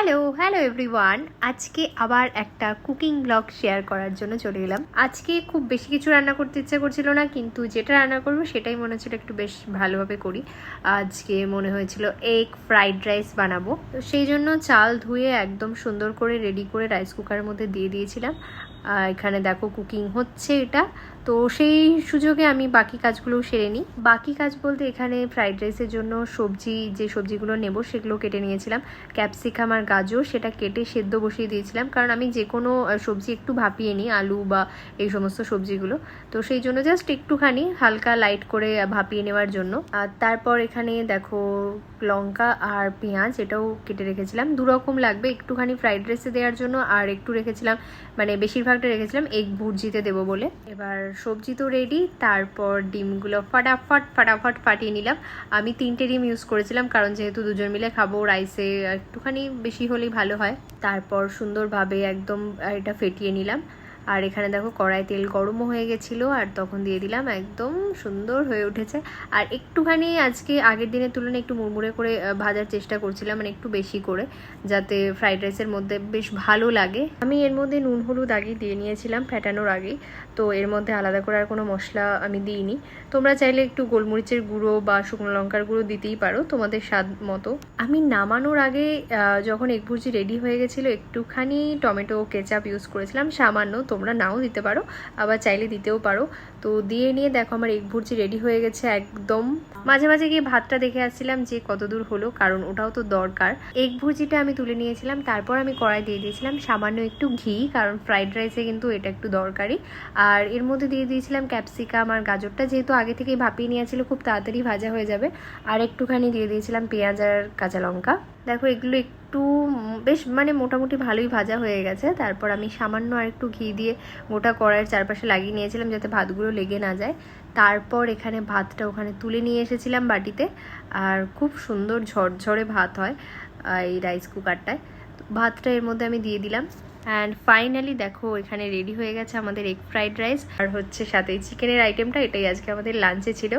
Hello hello everyone আজকে আবার একটা কুকিং ব্লগ শেয়ার করার জন্য চলে এলাম। আজকে খুব বেশি কিছু রান্না করতে ইচ্ছে করছিল না, কিন্তু যেটা রান্না করব সেটাই মনে হচ্ছিল একটু বেশ ভালোভাবে করি। আজকে মনে হয়েছিল এগ ফ্রাইড রাইস বানাবো। তো সেই জন্য চাল ধুয়ে একদম সুন্দর করে রেডি করে রাইস কুকারের মধ্যে দিয়ে দিয়েছিলাম। এখানে দেখো কুকিং হচ্ছে এটা। তো সেই সুযোগে আমি বাকি কাজগুলোও সেরে নিই। বাকি কাজ বলতে এখানে ফ্রাইড রাইসের জন্য সবজি, যে সবজিগুলো নেব সেগুলো কেটে নিয়েছিলাম। ক্যাপসিকাম আর গাজর সেটা কেটে সেদ্ধ বসিয়ে দিয়েছিলাম। কারণ আমি যে কোনো সবজি একটু ভাপিয়ে নিই, আলু বা এই সমস্ত সবজিগুলো। তো সেই জন্য জাস্ট একটুখানি হালকা লাইট করে ভাপিয়ে নেওয়ার জন্য। আর তারপর এখানে দেখো লঙ্কা আর পেঁয়াজ, এটাও কেটে রেখেছিলাম। দু রকম লাগবে, একটুখানি ফ্রাইড রাইসে দেওয়ার জন্য আর একটু রেখেছিলাম মানে বেশিরভাগটা রেখেছিলাম এগ ভুর্জিতে দেবো বলে। এবার সবজি তো রেডি তারপর ডিমগুলো ফটাফট ফটাফট ফাটিয়ে নিলাম। আমি তিনটে ডিম ইউজ করেছিলাম, কারণ যেহেতু দুজন মিলে খাব রাইসে একটুখানি বেশি হলেই ভালো হয়। তারপর সুন্দরভাবে একদম এটা ফেটিয়ে নিলাম। আর এখানে দেখো কড়াই তেল গরমও হয়ে গেছিল, আর তখন দিয়ে দিলাম একদম সুন্দর হয়ে উঠেছে। আর একটুখানি আজকে আগের দিনের তুলনায় একটু মুড়মুড়ে করে ভাজার চেষ্টা করছিলাম মানে একটু বেশি করে, যাতে ফ্রাইড রাইসের মধ্যে বেশ ভালো লাগে। আমি এর মধ্যে নুন, হলুদ আগে দিয়ে নিয়েছিলাম ফেটানোর আগেই, তো এর মধ্যে আলাদা করে আর কোনো মশলা আমি দিইনি। তোমরা চাইলে একটু গোলমরিচের গুঁড়ো বা শুকনো লঙ্কার গুঁড়ো দিতেই পারো, তোমাদের স্বাদ মতো। আমি নামানোর আগে যখন এগ ভুজি রেডি হয়ে গেছিল, একটুখানি টমেটো কেচাপ ইউজ করেছিলাম, সামান্য তোমরা নাও দিতে পারো, আবার চাইলে দিতেও পারো। তো দিয়ে নিয়ে দেখো আমার এগ ভুর্জি রেডি হয়ে গেছে একদম। মাঝে মাঝে গিয়ে ভাতটা দেখে আসছিলাম যে কত দূর হলো, কারণ ওটাও তো দরকার। এগ ভুর্জিটা আমি তুলে নিয়েছিলাম, তারপর আমি কড়াই দিয়ে দিয়েছিলাম সামান্য একটু ঘি, কারণ ফ্রাইড রাইসে কিন্তু এটা একটু দরকারি আর এর মধ্যে দিয়ে দিয়েছিলাম ক্যাপসিকাম আর গাজরটা, যেহেতু আগে থেকেই ভাপিয়ে নিয়েছিল, খুব তাড়াতাড়ি ভাজা হয়ে যাবে। আর একটুখানি দিয়ে দিয়েছিলাম পেঁয়াজ আর কাঁচা লঙ্কা। দেখো, এগুলো একটু বেশ মানে মোটামুটি ভালোই ভাজা হয়ে গেছে। তারপর আমি সামান্য আর একটু ঘি দিয়ে গোটা কড়াইয়ের চারপাশে লাগিয়ে নিয়েছিলাম যাতে ভাতগুলো লেগে না যায়। তারপর এখানে ভাতটা ওখানে তুলে নিয়ে এসেছিলাম বাটিতে। আর খুব সুন্দর ঝরঝরে ভাত হয় এই রাইস কুকারটায়। ভাতটা এর মধ্যে আমি দিয়ে দিলাম। অ্যান্ড ফাইনালি দেখো, এখানে রেডি হয়ে গেছে আমাদের এগ ফ্রাইড রাইস আর হচ্ছে সাথে চিকেনের আইটেমটা এটাই আজকে আমাদের লাঞ্চে ছিল।